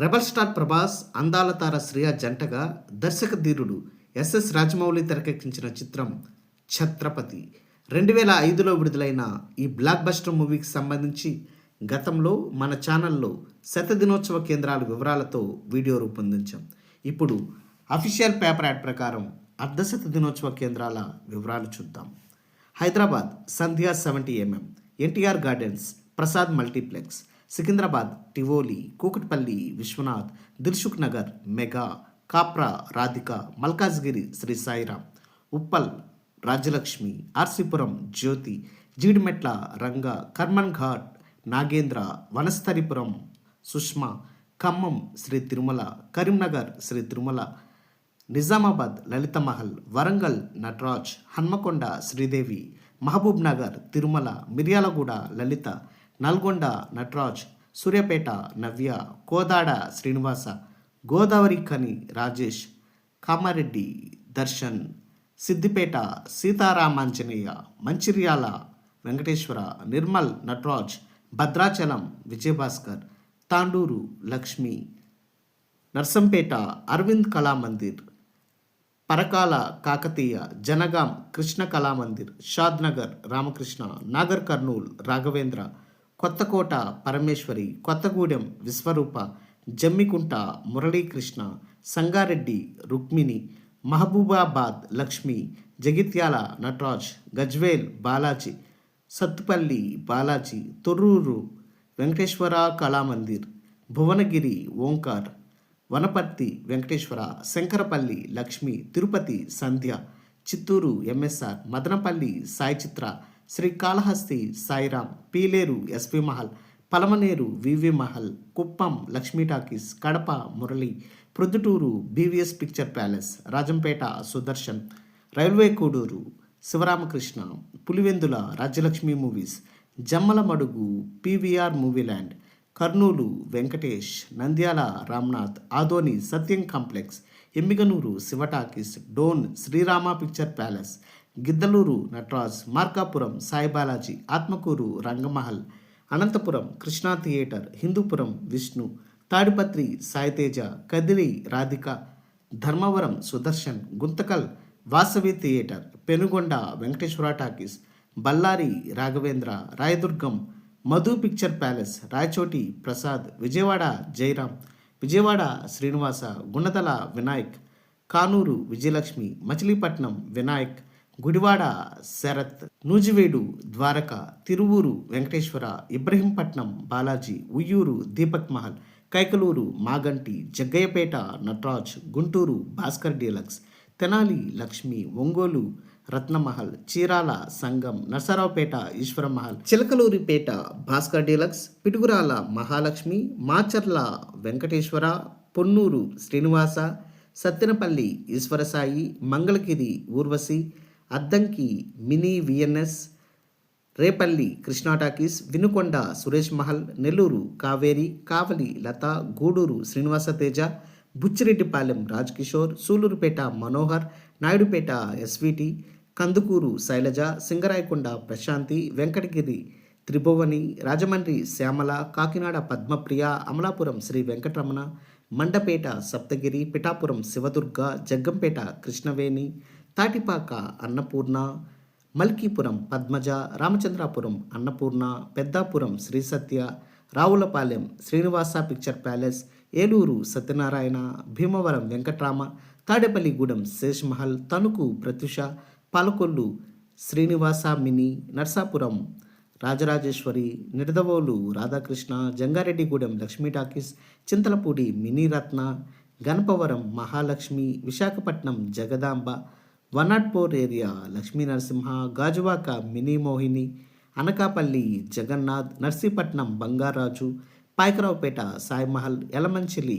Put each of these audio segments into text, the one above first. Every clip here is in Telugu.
రెబల్ స్టార్ ప్రభాస్ అందాల తార శ్రియ జంటగా దర్శక ధీరుడు ఎస్ఎస్ రాజమౌళి తెరకెక్కించిన చిత్రం ఛత్రపతి. రెండు వేల ఐదులో విడుదలైన ఈ బ్లాక్ బస్టర్ మూవీకి సంబంధించి గతంలో మన ఛానల్లో శత దినోత్సవ కేంద్రాల వివరాలతో వీడియో రూపొందించాం. ఇప్పుడు అఫీషియల్ పేపర్ యాడ్ ప్రకారం అర్ధశత దినోత్సవ కేంద్రాల వివరాలు చూద్దాం. Hyderabad Sandhya seventy MM NTR gardens Prasad multiplex Secunderabad Tivoli Kukatpally Vishwanath Dilsukh Nagar mega Kapra Radhika Malkajgiri Sri Sairam Uppal Rajyalakshmi RC Puram Jyothi Jeedimetla Ranga Karman Ghat Nagendra Vanasthalipuram Sushma Khammam Shri Tirumala Karimnagar Shri Tirumala Nizamabad లలిత మహల్ వరంగల్ నటరాజ్ హన్మకొండ శ్రీదేవి మహబూబ్ నగర్ తిరుమల మిర్యాలగూడ లలిత నల్గొండ నటరాజ్ సూర్యాపేట నవ్య కోదాడ శ్రీనివాస గోదావరి కని Rajesh Kamareddy Darshan Siddipet Sitaramanjaneya Mancherial Venkateswara Nirmal Nataraj Bhadrachalam Vijayabhaskar Tandur Lakshmi Narsampet Arvind Kalamandir Parakala Kakatiya Jangaon Krishna Kalamandir Shadnagar Ramakrishna Nagar Kurnool Raghavendra Kothakota Parameshwari Kothagudem Vishwarupa Jammikunta Muralikrishna Sangareddy Rukmini Mahabubabad Lakshmi Jagtial Nataraj Gajwel Balaji Sathupalli Balaji Thorrur Venkateswara Kalamandir Bhuvanagiri Omkar Wanaparthy Venkateswara Shankarpalli Lakshmi Tirupati Sandhya Chittoor MSR Madanapalle Sai Chitra Srikalahasti Sairam Pileru SV Mahal Palamaner VV Mahal Kuppam Lakshmi talkies Kadapa Murali Proddatur BVS picture palace Rajampet Sudarshan railway Koduru Sivaramakrishna Pulivendula Rajyalakshmi movies Jammala Madugu PVR movie land Kurnool Venkatesh Nandyal Ramnath Adoni Satyam complex Emmiganur Siva talkies Dhone Srirama picture palace Giddalur Nataraj Markapur Saibalaji Atmakur Rangamahal Anantapur Krishna theatre Hindupur Vishnu Tadipatri Saiteja Kadiri Radhika Dharmavaram Sudarshan Guntakal Vasavi theatre Penukonda Venkateswara talkies Bellary Raghavendra Rayadurgam Madhu picture palace Rayachoti Prasad Vijayawada Jayaram Vijayawada Srinivasa Gunadala Vinayak Kanuru Vijayalakshmi Machilipatnam Vinayak Gudivada Sarath Nuzvid Dwaraka Tiruvuru Venkateswara Ibrahimpatnam Balaji Vuyyuru Deepak Mahal Kaikaluru Maganti Jaggayyapeta Nataraj Guntur Bhaskar deluxe Tenali Lakshmi Ongole Ratnamahal Chirala Sangam Narasaraopet Eswaramahal Chilakaluripet Bhaskar deluxe Piduguralla Mahalakshmi Macherla Venkateswara Ponnur Srinivasa Sattenapalli Eswarasai Mangalagiri Urvashi Addanki mini VNS Repalle Krishna talkies Vinukonda Suresh Mahal Nellore Kaveri Kavali Latha Gudur Srinivasa Teja Buchireddypalem Raj Kishore Sullurpeta Manohar Naidupeta SVT Kandukur Sailaja Singarayakonda Prashanti Venkatagiri Tribhuvani Rajahmundry Shyamala Kakinada Padmapriya Amalapuram Sri Venkataramana Mandapeta Saptagiri Pithapuram Sivadurga Jaggampeta Krishnaveni Tatipaka Annapurna Malkipuram Padmaja Ramachandrapuram Annapurna Peddapuram Sri Satya Ravulapalem Srinivasa picture palace Eluru Satyanarayana Bhimavaram Venkatrama Tadepalligudem Seshmahal Tanuku Pratyusha Palakollu Srinivasa mini Narsapuram Rajarajeswari Nidadavolu Radhakrishna Jangareddygudem Lakshmi talkies Chintalapudi mini Ratna Ganapavaram Mahalakshmi Visakhapatnam Jagadamba one not four area Lakshmi Narasimha Gajuwaka mini Mohini Anakapalle Jagannath Narsipatnam Bangaraju Payakaraopeta Saimahal Yelamanchili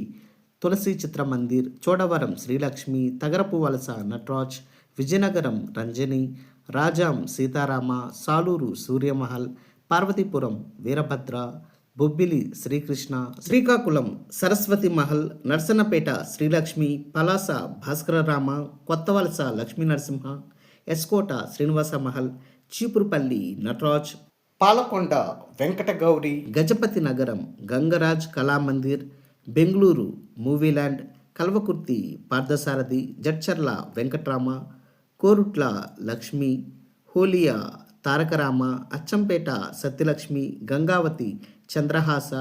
Tulasi Chitramandir Chodavaram Srilakshmi Tagarapuvalasa Nataraj Vizianagaram Ranjani Rajam Sitarama Saluru Surya Mahal Parvathipuram Veerabhadra Bobbili Srikrishna Srikakulam Saraswati Mahal Narasannapeta Srilakshmi Palasa భాస్కరరామ Kothavalasa Lakshmi Narasimha S. Kota Srinivasa Mahal Cheepurupalli Nataraj Palakonda వెంకటగౌరి Gajapati నగరం గంగరాజ్ కళామందిర్ బెంగళూరు మూవీల్యాండ్ కల్వకుర్తి పార్థసారథి జడ్చర్ల వెంకట్రామ కోరుట్ల లక్ష్మి హోలియా తారకరామ అచ్చంపేట సత్యలక్ష్మి గంగావతి చంద్రహాస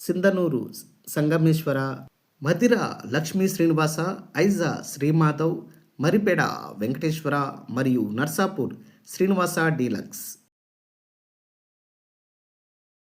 సింధనూరు సంగమేశ్వర మధిర లక్ష్మీ శ్రీనివాస ఐజా శ్రీమాధవ్ మరిపేడ వెంకటేశ్వర మరియు నర్సాపూర్ శ్రీనివాస డీలక్స్.